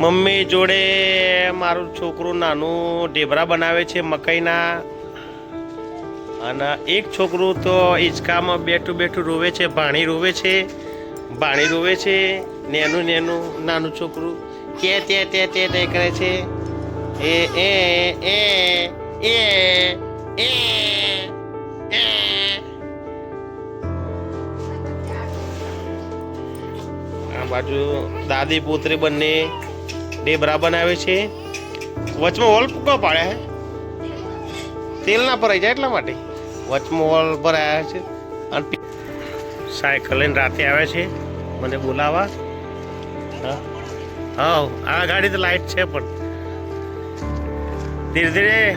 Mummy જોડે મારું છોકરું નાનું ઢેબરા બનાવે છે મકાઈના. અને એક છોકરું તો હિંચકામાં બેઠું બેઠું રોવે છે, ભાણી રોવે છે, ભાણી રોવે છે, નેનું નેનું, નાનું છોકરું. કે, તે તે તે તે કરે છે. એ એ એ એ એ એ. આ બાજુ દાદી પુત્રી બંને ઢેબરા આવે છે. વચમાં હોલ કો પાડ્યા હે? તેલ ના ભરાઈ જાય એટલા માટે. વચમાં હોલ ભરાયા છે. અને સાયકલ લઈને રાતે આવે છે. મને બોલાવા. હા. હા, આ ગાડી તો લાઈટ છે પણ. ધીરે ધીરે.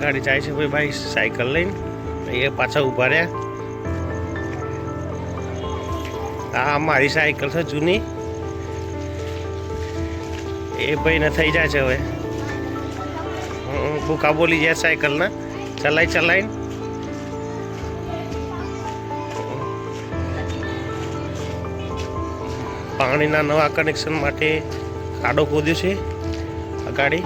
ગાડી જાય છે. ભાઈ ભાઈ, સાયકલ લઈને. એ પાછા ઊભા રહ્યા. આ મારી સાયકલ છે જૂની. એ ભાઈને થઈ જાય છે હવે. ભૂકા બોલી જાય સાયકલના. ચલાઈ ચલાઈને પાણીના નવા કનેક્શન માટે ખાડો ખોદ્યો છે. આ ગાડી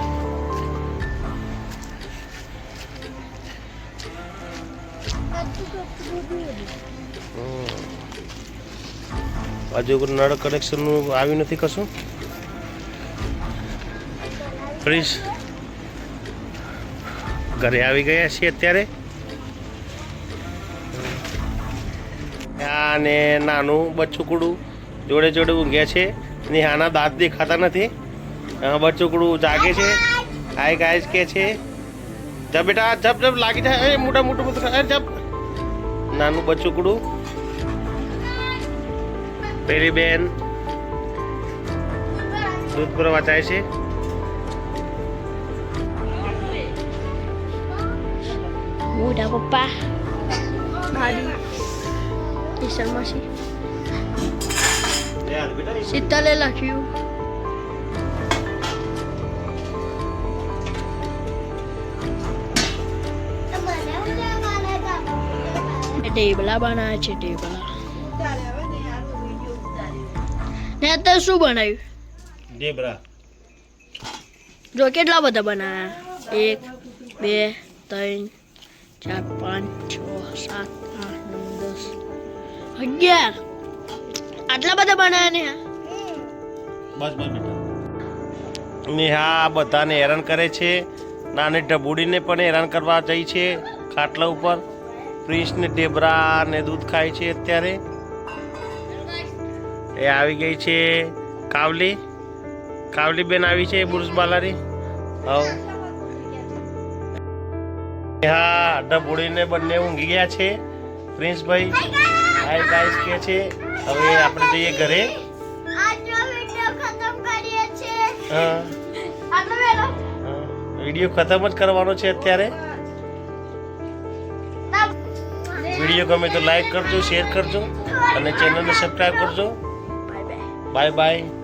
હજુ કોઈ નળ કનેક્શનનું આવ્યું નથી કશું? પ્લીઝ ઘરે આવી ગયા છીએ અત્યારે. અને નાનું બચ્ચુકડું જોડે જોડે ઊંઘ્યા છે. નેહાના દાંત દેખાતા નથી. બચ્ચુકડું જાગે છે. આય ગાય કે છે. જબ બેટા, જબ જબ લાગી જાય. એ મોટા, મોટું મોટું, જબ. નાનું બચ્ચુકડું. પેલી બેન દૂધ ભરવા જાય છે મોટા પપ્પા દાદી ઈસર માસી શીતલે લખ્યું ટેબલા બનાવે છે ટેબલા ને અત્યારે શું બનાવ્યું? ઢેબરા. જો કેટલા બધા બનાવ્યા? એક બે ત્રણ ચાર પાંચ છ સાત આઠ નવ દસ અગિયાર. આટલા બધા બનાવ્યા ને બસ બસ બેટા. નેહા બધાને હેરાન કરે છે. નાની ઢબુડીને પણ હેરાન કરવા જાય છે ખાટલા ઉપર. પ્રિન્સને ઢેબરા ને દૂધ ખાય છે અત્યારે. એ આવી ગઈ છે કાવલી. કાવલી બેન આવી છે બુરુસ બાલારી. હવ. હા ઢબુડીને બંને ઊંઘી ગયા છે. પ્રિન્સભાઈ હાય ગાઈસ કે છે? હવે આપણે જઈએ ઘરે. વીડિયો ખતમ જ કરવાનો છે અત્યારે. વીડિયો ગમે તો લાઈક કરજો શેર કરજો અને ચેનલને સબસ્ક્રાઈબ કરજો. 拜拜。